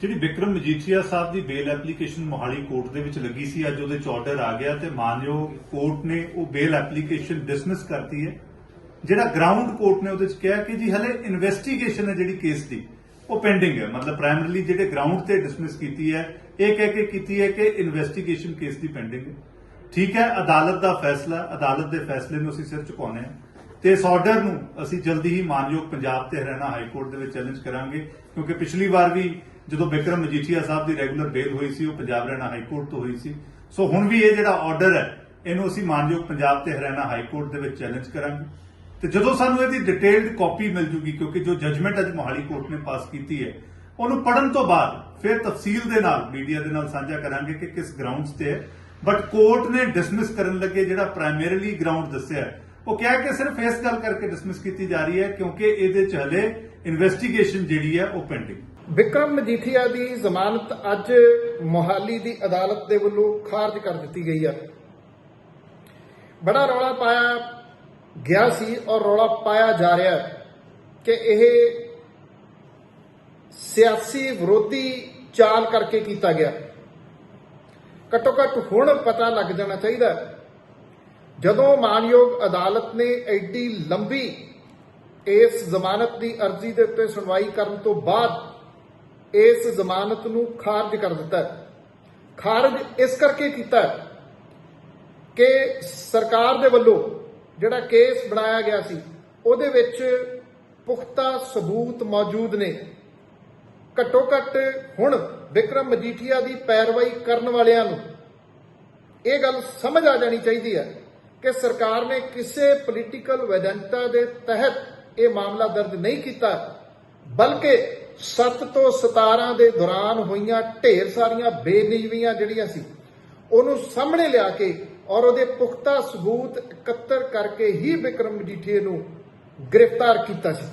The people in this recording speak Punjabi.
ਜਿਹੜੀ ਵਿਕਰਮ ਮਜੀਠੀਆ ਸਾਹਿਬ ਦੀ ਬੇਲ ਐਪਲੀਕੇਸ਼ਨ ਮੋਹਾਲੀ ਕੋਰਟ ਦੇ ਵਿੱਚ ਲੱਗੀ ਸੀ, ਅੱਜ ਉਹਦੇ ਚ ਆਰਡਰ ਆ ਗਿਆ ਤੇ ਮਾਨਯੋਗ ਕੋਰਟ ਨੇ ਉਹ ਬੇਲ ਐਪਲੀਕੇਸ਼ਨ ਡਿਸਮਿਸ ਕਰਤੀ ਹੈ। ਜਿਹੜਾ ਗਰਾਊਂਡ ਕੋਰਟ ਨੇ ਉਹਦੇ ਚ ਕਿਹਾ ਕਿ ਜੀ ਹਲੇ ਇਨਵੈਸਟੀਗੇਸ਼ਨ ਹੈ ਜਿਹੜੀ ਕੇਸ ਦੀ, ਉਹ ਪੈਂਡਿੰਗ ਹੈ। ਮਤਲਬ ਪ੍ਰਾਇਮਰੀਲੀ ਜਿਹੜੇ ਗਰਾਊਂਡ ਤੇ ਡਿਸਮਿਸ ਕੀਤੀ ਹੈ, ਇਹ ਕਹਿ ਕੇ ਕੀਤੀ ਹੈ ਕਿ ਇਨਵੈਸਟੀਗੇਸ਼ਨ ਕੇਸ ਦੀ ਪੈਂਡਿੰਗ ਹੈ। ਠੀਕ ਹੈ, ਅਦਾਲਤ ਦਾ ਫੈਸਲਾ, ਅਦਾਲਤ ਦੇ ਫੈਸਲੇ ਨੂੰ ਅਸੀਂ ਸਿਰ ਝੁਕਾਉਂਦੇ ਹਾਂ। ਤੇ ਇਸ ਆਰਡਰ ਨੂੰ ਅਸੀਂ ਜਲਦੀ ਹੀ ਮਾਨਯੋਗ ਪੰਜਾਬ ਤੇ ਹਰਿਆਣਾ ਹਾਈ ਕੋਰਟ ਦੇ ਵਿੱਚ ਚੈਲੰਜ ਕਰਾਂਗੇ, ਕਿਉਂਕਿ ਪਿਛਲੀ ਵਾਰ ਵੀ ਜਦੋਂ ਬਿਕਰਮ ਮਜੀਠੀਆ ਸਾਹਿਬ ਦੀ ਰੈਗੂਲਰ ਬੇਲ ਹੋਈ ਸੀ, ਉਹ ਪੰਜਾਬ ਹਰਿਆਣਾ ਹਾਈ ਕੋਰਟ ਤੋਂ ਹੋਈ ਸੀ। ਸੋ ਹੁਣ ਵੀ ਇਹ ਜਿਹੜਾ ਆਰਡਰ ਹੈ, ਇਹਨੂੰ ਅਸੀਂ ਮਾਨਯੋਗ ਪੰਜਾਬ ਤੇ ਹਰਿਆਣਾ ਹਾਈ ਕੋਰਟ ਦੇ ਵਿੱਚ ਚੈਲੰਜ ਕਰਾਂਗੇ। ਤੇ ਜਦੋਂ ਸਾਨੂੰ ਇਹਦੀ ਡਿਟੇਲਡ ਕਾਪੀ ਮਿਲ ਜੂਗੀ, ਕਿਉਂਕਿ ਜੋ ਜਜਮੈਂਟ ਅੱਜ ਮੋਹਾਲੀ ਕੋਰਟ ਨੇ ਪਾਸ ਕੀਤੀ ਹੈ, ਉਹਨੂੰ ਪੜਨ ਤੋਂ ਬਾਅਦ ਫਿਰ ਤਫਸੀਲ ਦੇ ਨਾਲ ਮੀਡੀਆ ਦੇ ਨਾਲ ਸਾਂਝਾ ਕਰਾਂਗੇ ਕਿ ਕਿਸ ਗਰਾਊਂਡਸ ਤੇ ਹੈ। ਬਟ ਕੋਰਟ ਨੇ ਡਿਸਮਿਸ ਕਰਨ ਲੱਗੇ ਜਿਹੜਾ ਪ੍ਰਾਇਮਰੀਲੀ ਗਰਾਊਂਡ ਦੱਸਿਆ ਉਹ ਕਿਹਾ ਕਿ ਸਿਰਫ ਇਸ ਗੱਲ ਕਰਕੇ ਡਿਸਮਿਸ ਕੀਤੀ ਜਾ ਰਹੀ ਹੈ ਕਿਉਂਕਿ ਇਹਦੇ ਚ ਹਲੇ ਇਨਵੈਸਟੀਗੇਸ਼ਨ ਜਿਹੜੀ ਹੈ ਉਹ ਪੈਂਡਿੰਗ ਵਿਕਰਮ ਮਜੀਠੀਆ ਦੀ ਜ਼ਮਾਨਤ ਅੱਜ ਮੋਹਾਲੀ ਦੀ ਅਦਾਲਤ ਦੇ ਵੱਲੋਂ ਖਾਰਜ ਕਰ ਦਿੱਤੀ ਗਈ ਹੈ। ਬੜਾ ਰੌਲਾ ਪਾਇਆ ਗਿਆ ਸੀ ਔਰ ਰੌਲਾ ਪਾਇਆ ਜਾ ਰਿਹਾ ਕਿ ਇਹ ਸਿਆਸੀ ਵਿਰੋਧੀ ਚਾਲ ਕਰਕੇ ਕੀਤਾ ਗਿਆ। ਘੱਟੋ ਘੱਟ ਹੁਣ ਪਤਾ ਲੱਗ ਜਾਣਾ ਚਾਹੀਦਾ ਜਦੋਂ ਮਾਨਯੋਗ ਅਦਾਲਤ ਨੇ ਐਡੀ ਲੰਬੀ ਇਸ ਜ਼ਮਾਨਤ ਦੀ ਅਰਜ਼ੀ ਦੇ ਉੱਤੇ ਸੁਣਵਾਈ ਕਰਨ ਤੋਂ ਬਾਅਦ ਇਸ ਜ਼ਮਾਨਤ ਨੂੰ ਖਾਰਜ ਕਰ ਦਿੱਤਾ ਖਾਰਜ ਇਸ ਕਰਕੇ ਕੀਤਾ ਕਿ ਸਰਕਾਰ ਦੇ ਵੱਲੋਂ ਜਿਹੜਾ ਕੇਸ ਬਣਾਇਆ ਗਿਆ ਸੀ, ਉਹਦੇ ਵਿੱਚ ਪੁਖਤਾ ਸਬੂਤ ਮੌਜੂਦ ਨੇ। ਘੱਟੋ ਘੱਟ ਹੁਣ ਵਿਕਰਮ ਮਜੀਠੀਆ ਦੀ ਪੈਰਵਾਈ ਕਰਨ ਵਾਲਿਆਂ ਨੂੰ ਇਹ ਗੱਲ ਸਮਝ ਆ ਜਾਣੀ ਚਾਹੀਦੀ ਹੈ ਕਿ ਸਰਕਾਰ ਨੇ ਕਿਸੇ ਪੋਲੀਟੀਕਲ ਵੈਜੰਟਾ ਦੇ ਤਹਿਤ ਇਹ ਮਾਮਲਾ ਦਰਜ ਨਹੀਂ ਕੀਤਾ, ਬਲਕਿ 7 ਤੋਂ 17 ਦੇ ਦੌਰਾਨ ਹੋਈਆਂ ਢੇਰ ਸਾਰੀਆਂ ਬੇਨਿਯਮੀਆਂ ਜਿਹੜੀਆਂ ਸੀ, ਉਹਨੂੰ ਸਾਹਮਣੇ ਲਿਆ ਕੇ ਔਰ ਉਹਦੇ ਪੁਖਤਾ ਸਬੂਤ ਇਕੱਤਰ ਕਰਕੇ ਹੀ ਵਿਕਰਮ ਮਜੀਠੀਏ ਨੂੰ ਗ੍ਰਿਫਤਾਰ ਕੀਤਾ ਸੀ।